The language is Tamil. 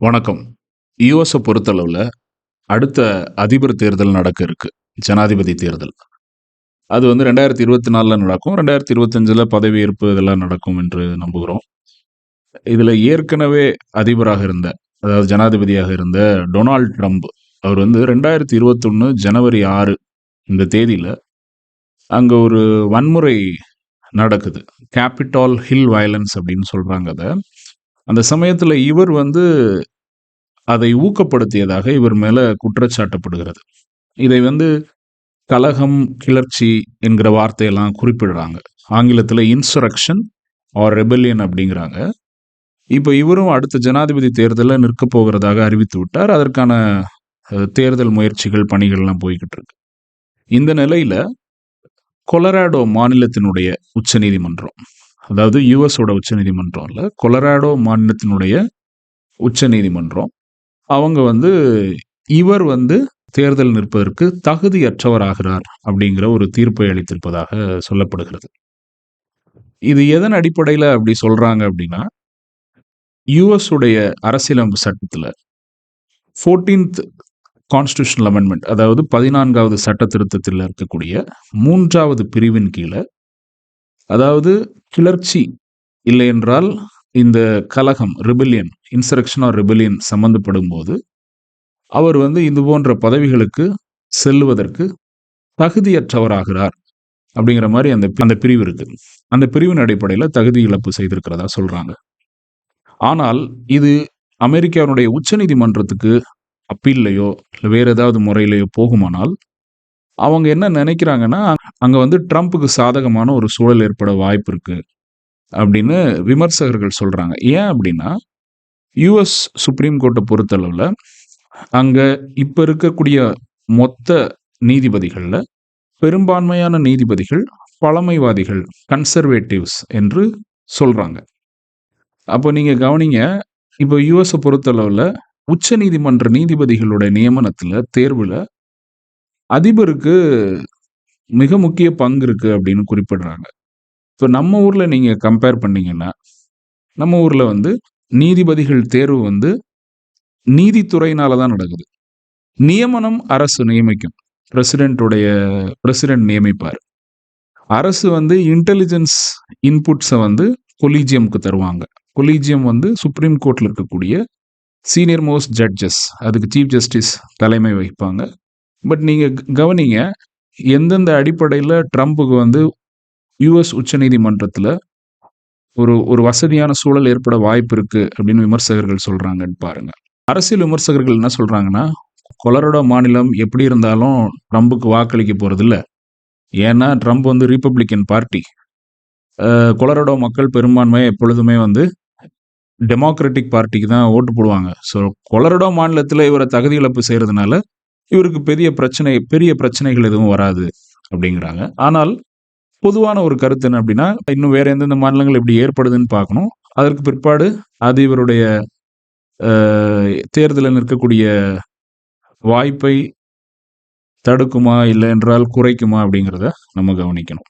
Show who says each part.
Speaker 1: வணக்கம். யுஎஸை பொறுத்தளவில் அடுத்த அதிபர் தேர்தல் நடக்க இருக்கு. ஜனாதிபதி தேர்தல். அது வந்து ரெண்டாயிரத்தி இருபத்தி நாலில் நடக்கும். ரெண்டாயிரத்தி இருபத்தஞ்சில் பதவியேற்பு இதெல்லாம் நடக்கும் என்று நம்புகிறோம். இதில் ஏற்கனவே அதிபராக இருந்த அதாவது ஜனாதிபதியாக இருந்த டொனால்ட் ட்ரம்ப் அவர் வந்து ரெண்டாயிரத்தி இருபத்தொன்று ஜனவரி ஆறு இந்த தேதியில் அங்கே ஒரு வன்முறை நடக்குது. கேபிட்டால் ஹில் வயலன்ஸ் அப்படின்னு சொல்கிறாங்க அதை. அந்த சமயத்தில் இவர் வந்து அதை ஊக்கப்படுத்தியதாக இவர் மேலே குற்றச்சாட்டப்படுகிறது. இதை வந்து கலகம் கிளர்ச்சி என்கிற வார்த்தையெல்லாம் குறிப்பிடுறாங்க. ஆங்கிலத்தில் இன்சரக்ஷன் ஆர் ரெபல்லியன் அப்படிங்கிறாங்க. இப்போ இவரும் அடுத்த ஜனாதிபதி தேர்தலில் நிற்க போகிறதாக அறிவித்து விட்டார். அதற்கான தேர்தல் முயற்சிகள் பணிகள்லாம் போய்கிட்டு இருக்கு. இந்த நிலையில் கொலராடோ மாநிலத்தினுடைய உச்சநீதிமன்றம் அதாவது யுஎஸோட உச்சநீதிமன்றம் இல்லை கொலராடோ மாநிலத்தினுடைய உச்சநீதிமன்றம். அவங்க வந்து இவர் வந்து தேர்தல் நிற்பதற்கு தகுதியற்றவராகிறார் அப்படிங்கிற ஒரு தீர்ப்பை அளித்திருப்பதாக சொல்லப்படுகிறது. இது எதன் அடிப்படையில் அப்படி சொல்றாங்க அப்படின்னா யூஎஸ் உடைய அரசியலமைப்பு சட்டத்தில் ஃபோர்டீன்த் கான்ஸ்டியூஷனல் அமெண்ட்மெண்ட் அதாவது பதினான்காவது சட்ட திருத்தத்தில் இருக்கக்கூடிய மூன்றாவது பிரிவின் கீழே அதாவது கிளர்ச்சி இல்லை என்றால் இந்த கலகம் ரிபிலியன் இன்சரக்ஷன் ஆர் ரிபிலியன் சம்மந்தப்படும் போது அவர் வந்து இது போன்ற பதவிகளுக்கு செல்லுவதற்கு தகுதியற்றவராகிறார் அப்படிங்கிற மாதிரி அந்த அந்த பிரிவு இருக்கு. அந்த பிரிவின் அடிப்படையில் தகுதி இழப்பு செய்திருக்கிறதா சொல்றாங்க. ஆனால் இது அமெரிக்காவினுடைய உச்சநீதிமன்றத்துக்கு அப்பீல்லையோ இல்லை வேறு ஏதாவது முறையிலையோ போகுமானால் அவங்க என்ன நினைக்கிறாங்கன்னா அங்கே வந்து ட்ரம்ப்புக்கு சாதகமான ஒரு சூழல் ஏற்பட வாய்ப்பு இருக்குது அப்படின்னு விமர்சகர்கள் சொல்கிறாங்க ஏன் அப்படின்னா யுஎஸ் சுப்ரீம் கோர்ட்டை பொறுத்தளவில் அங்கே இப்போ இருக்கக்கூடிய மொத்த நீதிபதிகளில் பெரும்பான்மையான நீதிபதிகள் பழமைவாதிகள் கன்சர்வேட்டிவ்ஸ் என்று சொல்கிறாங்க அப்போ நீங்கள் கவனிங்க இப்போ யுஎஸை பொறுத்தளவில் உச்ச நீதிமன்ற நீதிபதிகளோட நியமனத்தில் தேர்வில் அதிபருக்கு மிக முக்கிய பங்கு இருக்கு அப்படின்னு குறிப்பிடுறாங்க. இப்போ நம்ம ஊர்ல நீங்க கம்பேர் பண்ணீங்கன்னா நம்ம ஊர்ல வந்து நீதிபதிகள் தேர்வு வந்து நீதித்துறையினால தான் நடக்குது. நியமனம் அரசு நியமிக்கும். பிரசிடென்ட்டுடைய பிரசிடென்ட் நியமிப்பார். அரசு வந்து இன்டெலிஜென்ஸ் இன்புட்ஸை வந்து கொலீஜியம்க்கு தருவாங்க. கொலீஜியம் வந்து சுப்ரீம் கோர்ட்டில் இருக்கக்கூடிய சீனியர் மோஸ்ட் ஜட்ஜஸ் அதுக்கு சீஃப் ஜஸ்டிஸ் தலைமை வகிப்பாங்க. பட் நீங்கள் க- கவனிங்க எந்தெந்த அடிப்படையில் ட்ரம்ப்புக்கு வந்து யுஎஸ் உச்சநீதிமன்றத்தில் ஒரு ஒரு வசதியான சூழல் ஏற்பட வாய்ப்பு இருக்குது அப்படின்னு விமர்சகர்கள் சொல்கிறாங்கன்னு பாருங்கள் அரசியல் விமர்சகர்கள் என்ன சொல்கிறாங்கன்னா கொலரடோ மாநிலம் எப்படி இருந்தாலும் ட்ரம்புக்கு வாக்களிக்க போகிறதில்ல ஏன்னா ட்ரம்ப் வந்து ரிப்பப்ளிக்கன் பார்ட்டி கொலரடோ மக்கள் பெரும்பான்மை எப்பொழுதுமே வந்து டெமோக்ராட்டிக் பார்ட்டிக்கு தான் ஓட்டு போடுவாங்க. ஸோ கொலரடோ மாநிலத்தில் இவரை தகுதி இழப்பு செய்கிறதுனால இவருக்கு பெரிய பிரச்சனை பெரிய பிரச்சனைகள் எதுவும் வராது அப்படிங்கிறாங்க. ஆனால் பொதுவான ஒரு கருத்து என்ன அப்படின்னா இன்னும் வேற எந்தெந்த மாநிலங்கள் இப்படி ஏற்படுதுன்னு பார்க்கணும். அதற்கு பிற்பாடு அது இவருடைய அஹ், தேர்தலில் நிற்கக்கூடிய வாய்ப்பை தடுக்குமா இல்லை என்றால் குறைக்குமா அப்படிங்கிறத நம்ம கவனிக்கணும்.